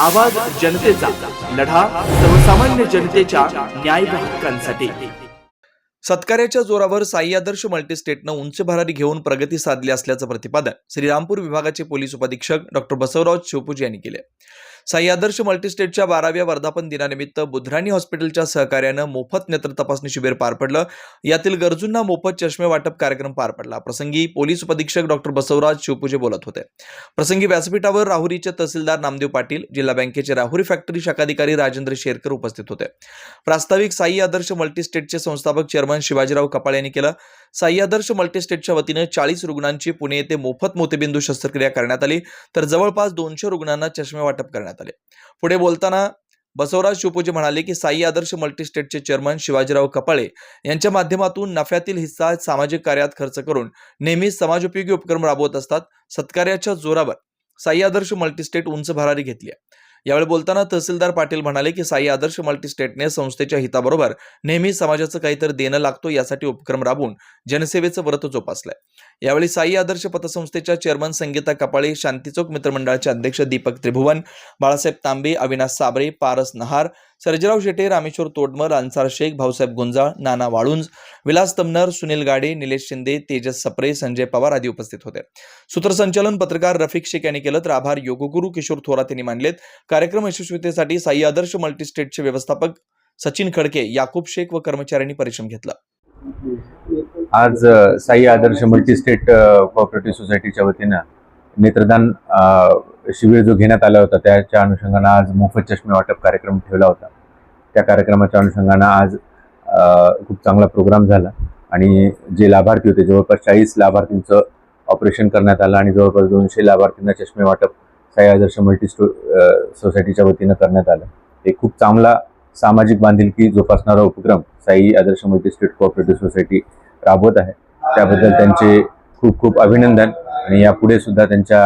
आवाज जनतेचा लढा सर्वसामान्य जनतेच्या न्याय हक्कांसाठी. सत्कार्याच्या जोरावर साई आदर्श मल्टीस्टेटनं उंच भरारी घेऊन प्रगती साधली असल्याचं प्रतिपादन श्रीरामपूर विभागाचे पोलीस उपाधीक्षक डॉक्टर बसवराव शिवपूजी यांनी केले. सह्यादर्श मल्टीस्टेटच्या बाराव्या वर्धापन दिनानिमित्त बुधराणी हॉस्पिटलच्या सहकार्यानं मोफत नेत्र तपासणी शिबिर पार पडलं. यातील गरजूंना मोफत चष्मे वाटप कार्यक्रम पार पडला. प्रसंगी पोलीस उपअधीक्षक डॉक्टर बसवराज शिवपूजे बोलत होते. प्रसंगी व्यासपीठावर राहुरीचे तहसीलदार नामदेव पाटील जिल्हा बँकेचे राहुरी फॅक्टरी शाखाधिकारी राजेंद्र शेरकर उपस्थित होते. प्रास्ताविक साई आदर्श मल्टीस्टेटचे संस्थापक चेअरमन शिवाजीराव कपाळ यांनी केलं. साई आदर्श मल्टीस्टेटच्या वतीनं चाळीस रुग्णांची पुणे येथे मोफत मोतीबिंदू शस्त्रक्रिया करण्यात आली. तर जवळपास दोनशे रुग्णांना चष्मे वाटप करण्यात आले. पुढे बोलताना बसवराज शिवपूजे म्हणाले की साई आदर्श मल्टीस्टेटचे चेअरमन शिवाजीराव कपाळे यांच्या माध्यमातून नफ्यातील हिस्सा सामाजिक कार्यात खर्च करून नेहमी समाजोपयोगी उपक्रम राबवत असतात सत्कार्याच्या जोरावर. साई आदर्श मल्टीस्टेट उंच भरारी घेतली आहे. यावेळी बोलताना तहसीलदार पाटील म्हणाले की साई आदर्श मल्टीस्टेटने संस्थेच्या हिताबरोबर नेहमी समाजाचं काहीतरी देणं लागतो यासाठी उपक्रम राबवून जनसेवेचं व्रत जोपासलंय. यावेळी साई आदर्श पतसंस्थेच्या चेअरमन संगीता कपाळे शांतीचौक मित्रमंडळाचे अध्यक्ष दीपक त्रिभुवन बाळासाहेब तांबे अविनाश साबरे पारस नहार सर्जेराव शेटे रामेश्वर तोडमर अन्सार शेख भाऊसाहेब गुंजाळ नाना वाळुंज विलास तमनर सुनील गाडे निलेश शिंदे तेजस सप्रे संजय पवार आदी उपस्थित होते. सूत्रसंचालन पत्रकार रफिक शेख यांनी केलं तर आभार योगगुरू किशोर थोरात यांनी मानलेत कार्यक्रम यशस्वीतेसाठी साई आदर्श मल्टीस्टेटचे व्यवस्थापक सचिन खडके याकूब शेख व कर्मचाऱ्यांनी परिश्रम घेतला. आज साई आदर्श मल्टीस्टेट कोऑपरेटिव्ह सोसायटीच्या वतीनं नेत्रदान शिबिर जो घेण्यात आला होता त्याच्या अनुषंगानं आज मोफत चष्मे वाटप कार्यक्रम ठेवला होता. त्या कार्यक्रमाच्या अनुषंगानं आज खूप चांगला प्रोग्राम झाला आणि जे लाभार्थी होते जवळपास चाळीस लाभार्थींचं ऑपरेशन करण्यात आलं आणि जवळपास दोनशे लाभार्थींना चष्मे वाटप साई आदर्श मल्टी स्टो सोसायटीच्या वतीनं करण्यात आलं. एक खूप चांगला सामाजिक बांधिलकी जोपासणारा उपक्रम Sai Adarsh multi state cooperative society राबवत आहे. त्याबद्दल त्यांचे खूप खूप अभिनंदन आणि यापुढे सुद्धा त्यांच्या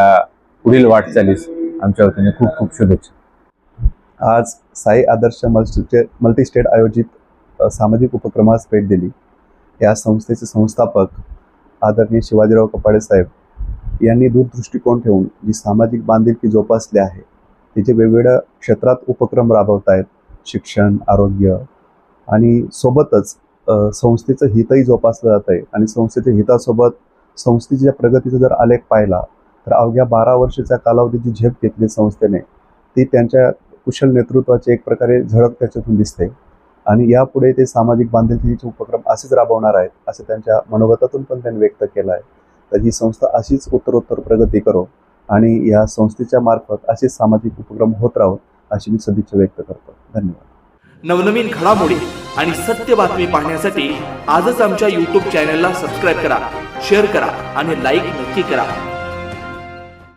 पुढील वाटचालीस आमच्या वतीने खूप खूप शुभेच्छा. आज साई आदर्श मल्टीस्टेट मल्टीस्टेट आयोजित सामाजिक उपक्रमास भेट दिली. या संस्थेचे संस्थापक आदरणीय शिवाजीराव कपाडे साहेब यांनी दूरदृष्टिकोन ठेवून जी सामाजिक बांधिलकी जोपासली आहे तिचे वेगवेगळ्या क्षेत्रात उपक्रम राबवत आहेत शिक्षण आरोग्य आणि सोबतच संस्थेचं हितही जोपासलं जात आहे आणि संस्थेच्या हितासोबत संस्थेच्या प्रगतीचा जर आलेख पाहिला तर अवघ्या बारा वर्षाच्या कालावधीची झेप घेतली संस्थेने ती त्यांच्या कुशल नेतृत्वाची एक प्रकारे झळक त्याच्यातून दिसते. आणि यापुढे ते सामाजिक बांधिलकीचे उपक्रम असेच राबवणार आहेत असं त्यांच्या मनोगतातून पण त्यांनी व्यक्त केलं आहे. तर ही संस्था अशीच उत्तरोत्तर प्रगती करो आणि या संस्थेच्या मार्फत असेच सामाजिक उपक्रम होत राहो अशी मी सदिच्छा व्यक्त करतो. धन्यवाद. नवनवीन घडामोडी आणि सत्य बातमी पाहण्यासाठी आजच आमच्या यूट्यूब चॅनलला सबस्क्राईब करा शेअर करा आणि लाईक नक्की करा.